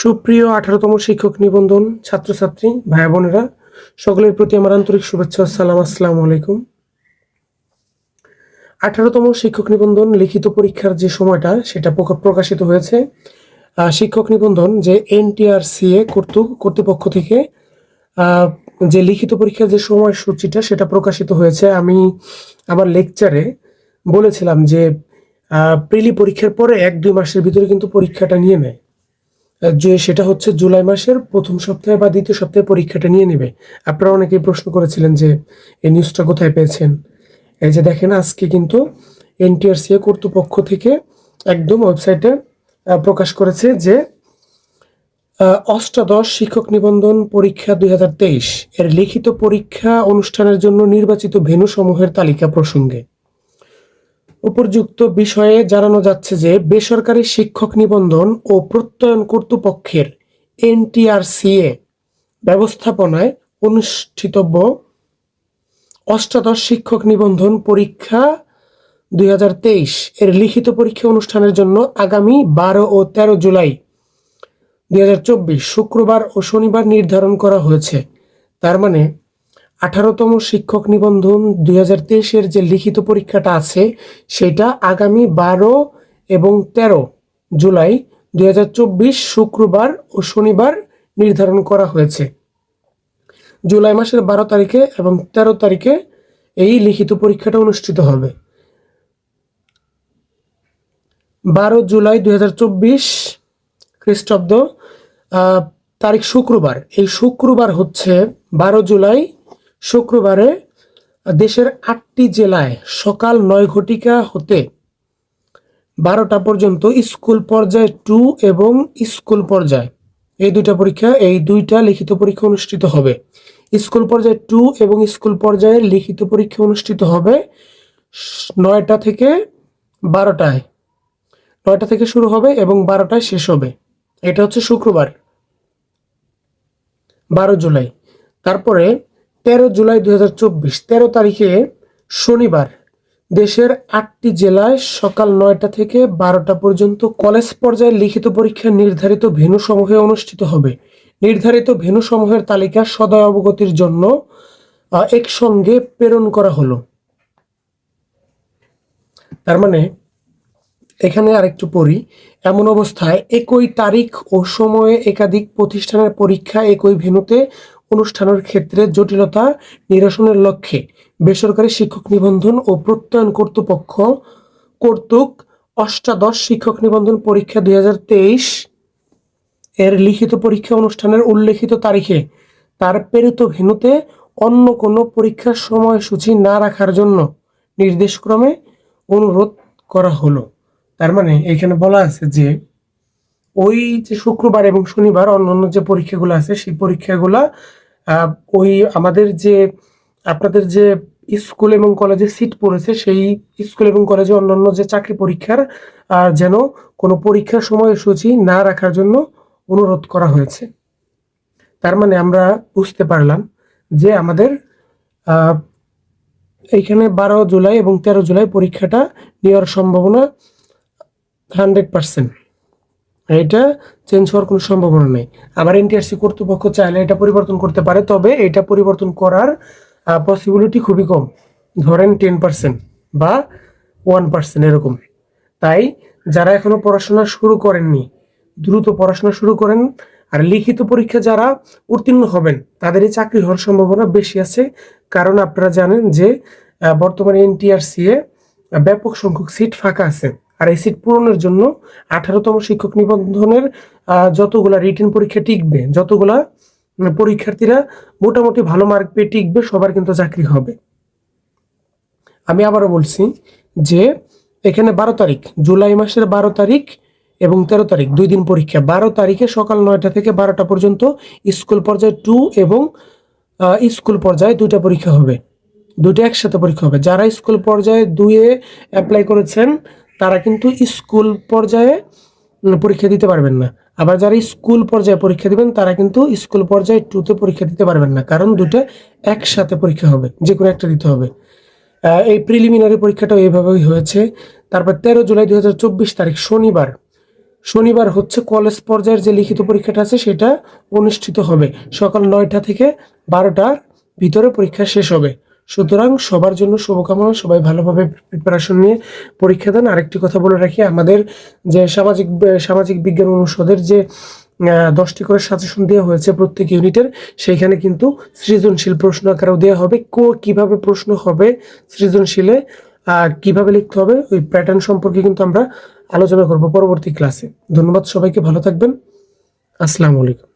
সুপ্রিয় আঠারোতম শিক্ষক নিবন্ধন ছাত্রছাত্রী, ভাই বোনেরা, সকলের প্রতি আমার আন্তরিক শুভেচ্ছা সালাম। আসসালামু আলাইকুম। আঠারোতম শিক্ষক নিবন্ধন লিখিত পরীক্ষার যে সময়টা, সেটা প্রকাশিত হয়েছে শিক্ষক নিবন্ধন যে এনটিআরসিএ কর্তৃক কর্তৃপক্ষ থেকে যে লিখিত পরীক্ষার যে সময়সূচিটা, সেটা প্রকাশিত হয়েছে। আমি আমার লেকচারে বলেছিলাম যে প্রিলি পরীক্ষার পরে এক দুই মাসের ভিতরে কিন্তু পরীক্ষাটা নিয়ে নেয়। যে সেটা হচ্ছে জুলাই মাসের প্রথম সপ্তাহে বা দ্বিতীয় সপ্তাহে পরীক্ষাটা নিয়ে নেবে। আপনারা অনেকেই প্রশ্ন করেছিলেন যে এই নিউজটা কোথায় পেয়েছেন? এই যে দেখেন, আজকে কিন্তু এনটিআরসিএ কর্তৃপক্ষ থেকে একদম ওয়েবসাইটে প্রকাশ করেছে যে অষ্টাদশ শিক্ষক নিবন্ধন পরীক্ষা দুই হাজার তেইশ। এর লিখিত পরীক্ষা অনুষ্ঠানের জন্য নির্বাচিত ভেন্যু সমূহের তালিকা প্রসঙ্গে। উপযুক্ত বিষয়ে জানানো যাচ্ছে যে, বেসরকারি শিক্ষক নিবন্ধন ও প্রত্যয়ন কর্তৃপক্ষের এনটিআরসিএ ব্যবস্থাপনায় অনুষ্ঠিতব্য অষ্টাদশ শিক্ষক নিবন্ধন পরীক্ষা দুই হাজার তেইশ। এর লিখিত পরীক্ষা অনুষ্ঠানের জন্য আগামী বারো ও তেরো জুলাই দুই হাজার চব্বিশ, শুক্রবার ও শনিবার নির্ধারণ করা হয়েছে। তার মানে আঠারোতম শিক্ষক নিবন্ধন দুই হাজার তেইশের যে লিখিত পরীক্ষাটা আছে, সেটা আগামী বারো এবং তেরো জুলাই দুই শুক্রবার ও শনিবার নির্ধারণ করা হয়েছে। জুলাই মাসের বারো তারিখে এবং তেরো তারিখে এই লিখিত পরীক্ষাটা অনুষ্ঠিত হবে। বারো জুলাই দুই হাজার চব্বিশ খ্রিস্টাব্দ তারিখ শুক্রবার। এই শুক্রবার হচ্ছে বারো জুলাই শুক্রবারে দেশের আটটি জেলায় সকাল নয় ঘটিকা হতে বারোটা পর্যন্ত স্কুল পর্যায়ে টু এবং স্কুল পর্যায়ে। এই দুইটা পরীক্ষা, এই দুইটা লিখিত পরীক্ষা অনুষ্ঠিত হবে। স্কুল পর্যায়ে টু এবং স্কুল পর্যায়ে লিখিত পরীক্ষা অনুষ্ঠিত হবে নয়টা থেকে বারোটায়। নয়টা থেকে শুরু হবে এবং বারোটায় শেষ হবে। এটা হচ্ছে শুক্রবার, বারো জুলাই। তারপরে তেরো জুলাই দুই হাজার তেরো তারিখে শনিবার দেশের আটটি জেলায় সকাল নয়টা থেকে বারোটা পর্যন্ত কলেজ পর্যায়ে লিখিত পরীক্ষা নির্ধারিত ভেন্যু সমূহে অনুষ্ঠিত হবে। নির্ধারিত ভেন্যু সমূহের তালিকা সদয় অবগতির জন্য একসঙ্গে প্রেরণ করা হলো। তার মানে এখানে আরেকটু পড়ি। এমন অবস্থায় একই তারিখ ও সময়ে একাধিক প্রতিষ্ঠানের পরীক্ষা একই ভেন্যুতে অনুষ্ঠানের ক্ষেত্রে জটিলতা নিরসনের লক্ষ্যে বেসরকারি শিক্ষক নিবন্ধন ও প্রত্যয়ন কর্তৃপক্ষ কর্তৃক অষ্টাদশ শিক্ষক নিবন্ধন পরীক্ষা দুই এর লিখিত পরীক্ষা অনুষ্ঠানের উল্লেখিত তারিখে তার প্রেরিত ভেনুতে অন্য কোনো পরীক্ষার সময়সূচি না রাখার জন্য নির্দেশক্রমে অনুরোধ করা হলো। তার মানে এখানে বলা আছে যে ওই যে শুক্রবার এবং শনিবার অন্যান্য যে পরীক্ষাগুলো আছে, সেই পরীক্ষাগুলা ওই আমাদের যে আপনাদের যে স্কুল এবং কলেজে সিট পড়েছে সেই স্কুল এবং কলেজে অন্যান্য যে চাকরি পরীক্ষার আহ, যেন কোনো পরীক্ষার সময়সূচি না রাখার জন্য অনুরোধ করা হয়েছে। তার মানে আমরা বুঝতে পারলাম যে আমাদের এইখানে বারো জুলাই এবং তেরো জুলাই পরীক্ষাটা নেওয়ার সম্ভাবনা হান্ড্রেড পার্সেন্ট এটা চেঞ্জ হওয়ার কোনো সম্ভাবনা নেই। আবার এনটিআরসি কর্তৃপক্ষ চাইলে এটা পরিবর্তন করতে পারে, তবে এটা পরিবর্তন করার পসিবিলিটি খুবই কম। ধরেন টেন পার্সেন্ট বা ওয়ান পার্সেন্ট এরকম। তাই যারা এখনও পড়াশোনা শুরু করেননি, দ্রুত পড়াশোনা শুরু করেন। আর লিখিত পরীক্ষা যারা উত্তীর্ণ হবেন, তাদেরই চাকরি হওয়ার সম্ভাবনা বেশি আছে। কারণ আপনারা জানেন যে বর্তমানে এনটিআরসি এ ব্যাপক সংখ্যক সিট ফাঁকা আছে। আর এই সিট পূরণের জন্য আঠারোতম শিক্ষক নিবন্ধনের যতগুলা রিটেন পরীক্ষা টিকবে, যতগুলা পরীক্ষার্থীরা মোটামুটি ভালো মার্ক পেয়ে টিকবে, সবার কিন্তু চাকরি হবে। আমি আবারও বলছি যে এখানে বারো তারিখ, জুলাই মাসের বারো তারিখ এবং তেরো তারিখ, দুই দিন পরীক্ষা। বারো তারিখে সকাল নয়টা থেকে বারোটা পর্যন্ত স্কুল পর্যায়ে টু এবং স্কুল পর্যায়ে দুইটা পরীক্ষা হবে। দুটো একসাথে পরীক্ষা হবে। যারা স্কুল পর্যায়ে দুয়ে অ্যাপ্লাই করেছেন তারা কিন্তু স্কুল পর্যায়ে পরীক্ষা দিতে পারবেন না। আবার যারা স্কুল পর্যায়ে পরীক্ষা দিবেন, তারা কিন্তু স্কুল পর্যায়ে টুতে পরীক্ষা দিতে পারবেন না, কারণ দুটো একসাথে পরীক্ষা হবে যে কোনো একটা দিতে হবে। এই প্রিলিমিনারি পরীক্ষাটাও এইভাবেই হয়েছে। তারপর তেরো জুলাই দুই হাজার চব্বিশ তারিখ, শনিবার। শনিবার হচ্ছে কলেজ পর্যায়ের যে লিখিত পরীক্ষাটা আছে, সেটা অনুষ্ঠিত হবে। সকাল নয়টা থেকে বারোটার ভিতরে পরীক্ষা শেষ হবে। সুতরাং সবার জন্য শুভকামনা, সবাই ভালোভাবে প্রিপারেশন নিয়ে পরীক্ষা দেন। আরেকটি কথা বলে রাখি, আমাদের যে সামাজিক সামাজিক বিজ্ঞান অনুষদের যে দশটি করে সাজেশন দেওয়া হয়েছে প্রত্যেক ইউনিটের সেইখানে কিন্তু সৃজনশীল প্রশ্ন আকারেও দেওয়া হবে। কো কীভাবে প্রশ্ন হবে সৃজনশীলে কীভাবে লিখতে হবে, ওই প্যাটার্ন সম্পর্কে কিন্তু আমরা আলোচনা করব পরবর্তী ক্লাসে ধন্যবাদ সবাইকে, ভালো থাকবেন। আসসালামু আলাইকুম।